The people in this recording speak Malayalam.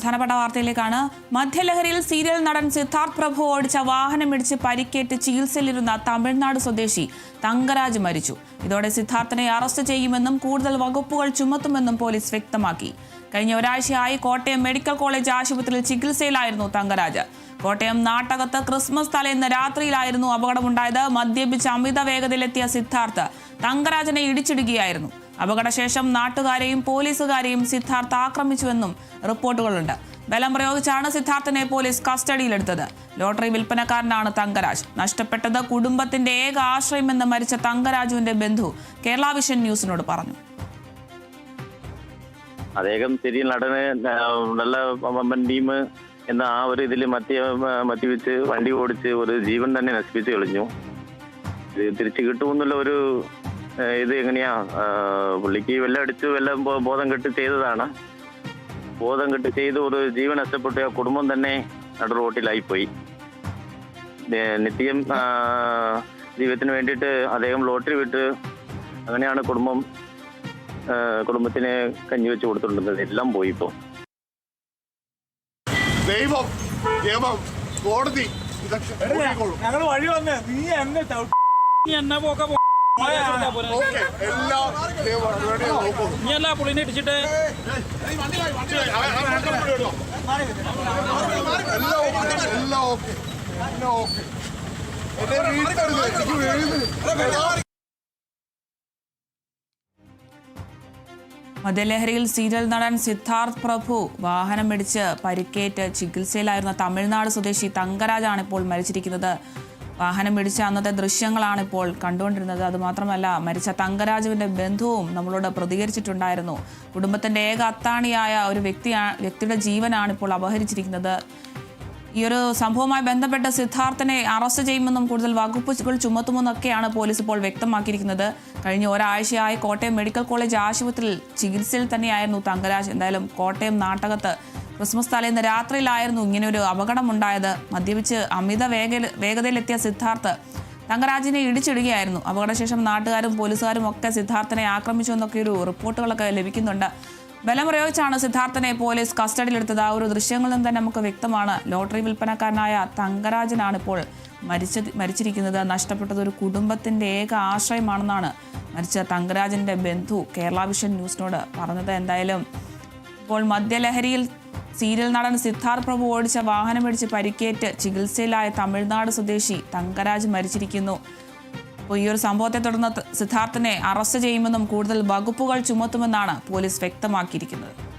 പ്രധാനപ്പെട്ട വാർത്തയിലേക്കാണ്. മധ്യലഹരിയിൽ സീരിയൽ നടൻ സിദ്ധാർത്ഥ് പ്രഭു ഓടിച്ച വാഹനമിടിച്ച് പരിക്കേറ്റ് ചികിത്സയിലിരുന്ന തമിഴ്നാട് സ്വദേശി തങ്കരാജ് മരിച്ചു. ഇതോടെ സിദ്ധാർത്ഥിനെ അറസ്റ്റ് ചെയ്യുമെന്നും കൂടുതൽ വകുപ്പുകൾ ചുമത്തുമെന്നും പോലീസ് വ്യക്തമാക്കി. കഴിഞ്ഞ ഒരാഴ്ചയായി കോട്ടയം മെഡിക്കൽ കോളേജ് ആശുപത്രിയിൽ ചികിത്സയിലായിരുന്നു തങ്കരാജ്. കോട്ടയം നാട്ടകത്ത് ക്രിസ്മസ് തലേന്ന് രാത്രിയിലായിരുന്നു അപകടമുണ്ടായത്. മദ്യപിച്ച് അമിത വേഗതയിലെത്തിയ സിദ്ധാർത്ഥ് തങ്കരാജനെ ഇടിച്ചിടുകയായിരുന്നു. അപകടശേഷം നാട്ടുകാരെയും പോലീസുകാരെയും സിദ്ധാർത്ഥ് ആക്രമിച്ചുവെന്നും റിപ്പോർട്ടുകളുണ്ട്. ബലം പ്രയോഗിച്ചാണ് സിദ്ധാർത്ഥനെ പോലീസ് കസ്റ്റഡിയിലെടുത്തത്. ലോട്ടറി വിൽപ്പനക്കാരനാണ് തങ്കരാജ്. നഷ്ടപ്പെട്ടത് കുടുംബത്തിന്റെ ഏക ആശ്രയമെന്ന് മരിച്ച തങ്കരാജുവിന്റെ ബന്ധു കേരള വിഷൻ ന്യൂസിനോട് പറഞ്ഞു. അദ്ദേഹം ശരി നടന് നല്ല വമ്പൻ ടീം എന്ന ആ ഒരു ഇതിൽ മദ്യ മദ്യപിച്ച് വണ്ടി ഓടിച്ച് ഒരു ജീവൻ തന്നെ നശിപ്പിച്ച് കളിഞ്ഞു. തിരിച്ചു കിട്ടുമെന്നുള്ള ഒരു ഇത് എങ്ങനെയാ? പുള്ളിക്ക് വെല്ലം അടിച്ച് വെല്ലം ബോധം കെട്ട് ചെയ്തതാണ്. ബോധം കെട്ട് ചെയ്ത് ഒരു ജീവൻ നഷ്ടപ്പെട്ടു ആ കുടുംബം തന്നെ നടു റോട്ടിലായിപ്പോയി. നിത്യം ജീവിതത്തിന് വേണ്ടിയിട്ട് അദ്ദേഹം ലോട്ടറി വിട്ട് അങ്ങനെയാണ് കുടുംബം കുടുംബത്തിന് കഞ്ഞി വെച്ച് കൊടുത്തിട്ടുള്ളത്. എല്ലാം പോയി ഇപ്പോൾ ദൈവം ദൈവം കോടതി. ഞങ്ങൾ വഴി വന്ന്. നീ എന്നെ നീ എന്നെ പോക്ക പോ- പോയാ എല്ലാ നിയമ നടപടിയും നോക്കോളും. നീ എല്ലാ പുള്ളിനെ ഇടിച്ചിട്ട് ആ, ആ, നോക്കാൻ വിടുമല്ലോ. എല്ലാം ഓക്കെ എല്ലാം ഓക്കെ എല്ലാം ഓക്കെ എന്നെ വീഴ്ത്തരുത് എനിക്ക് വീഴുന്നു മദ്യലഹരിയിൽ സീരിയൽ നടൻ സിദ്ധാർത്ഥ് പ്രഭു വാഹനം ഇടിച്ച് പരിക്കേറ്റ് ചികിത്സയിലായിരുന്ന തമിഴ്നാട് സ്വദേശി തങ്കരാജാണ് ഇപ്പോൾ മരിച്ചിരിക്കുന്നത് വാഹനമിടിച്ച അന്നത്തെ ദൃശ്യങ്ങളാണ് ഇപ്പോൾ കണ്ടുകൊണ്ടിരുന്നത്. അതുമാത്രമല്ല മരിച്ച തങ്കരാജുവിന്റെ ബന്ധുവും നമ്മളോട് പ്രതികരിച്ചിട്ടുണ്ടായിരുന്നു. കുടുംബത്തിന്റെ ഏക അത്താണിയായ ഒരു വ്യക്തിയാ വ്യക്തിയുടെ ജീവനാണ് ഇപ്പോൾ അപഹരിച്ചിരിക്കുന്നത്. ഈ ഒരു സംഭവവുമായി ബന്ധപ്പെട്ട് സിദ്ധാർത്ഥനെ അറസ്റ്റ് ചെയ്യുമെന്നും കൂടുതൽ വകുപ്പുകൾ ചുമത്തുമെന്നൊക്കെയാണ് പോലീസ് ഇപ്പോൾ വ്യക്തമാക്കിയിരിക്കുന്നത്. കഴിഞ്ഞ ഒരാഴ്ചയായി കോട്ടയം മെഡിക്കൽ കോളേജ് ആശുപത്രിയിൽ ചികിത്സയിൽ തന്നെയായിരുന്നു തങ്കരാജ്. എന്തായാലും കോട്ടയം നാട്ടകത്ത് ക്രിസ്മസ് തലേന്ന് രാത്രിയിലായിരുന്നു ഇങ്ങനെ ഒരു അപകടമുണ്ടായത്. മദ്യപിച്ച് അമിത വേഗ വേഗതയിലെത്തിയ സിദ്ധാർത്ഥ് തങ്കരാജിനെ ഇടിച്ചിടുകയായിരുന്നു. അപകടശേഷം നാട്ടുകാരും പോലീസുകാരും ഒക്കെ സിദ്ധാർത്ഥനെ ആക്രമിച്ചു എന്നൊക്കെ ഒരു റിപ്പോർട്ടുകളൊക്കെ ലഭിക്കുന്നുണ്ട്. ബലം പ്രയോഗിച്ചാണ് സിദ്ധാർത്ഥനെ പോലീസ് കസ്റ്റഡിയിലെടുത്തത്. ആ ഒരു ദൃശ്യങ്ങളിൽ നിന്ന് തന്നെ നമുക്ക് വ്യക്തമാണ്. ലോട്ടറി വിൽപ്പനക്കാരനായ തങ്കരാജനാണ് ഇപ്പോൾ മരിച്ച മരിച്ചിരിക്കുന്നത്. നഷ്ടപ്പെട്ടത് ഒരു കുടുംബത്തിന്റെ ഏക ആശ്രയമാണെന്നാണ് മരിച്ച തങ്കരാജന്റെ ബന്ധു കേരള വിഷൻ ന്യൂസിനോട് പറഞ്ഞത്. എന്തായാലും ഇപ്പോൾ മദ്യലഹരിയിൽ സീരിയൽ നടൻ സിദ്ധാർത്ഥ് പ്രഭു ഓടിച്ച വാഹനം വാഹനമിടിച്ച് പരിക്കേറ്റ് ചികിത്സയിലായ തമിഴ്നാട് സ്വദേശി തങ്കരാജ് മരിച്ചിരിക്കുന്നു. ഈ ഒരു സംഭവത്തെ തുടർന്ന് സിദ്ധാർത്ഥിനെ അറസ്റ്റ് ചെയ്യുമെന്നും കൂടുതൽ വകുപ്പുകൾ ചുമത്തുമെന്നാണ് പോലീസ് വ്യക്തമാക്കിയിരിക്കുന്നത്.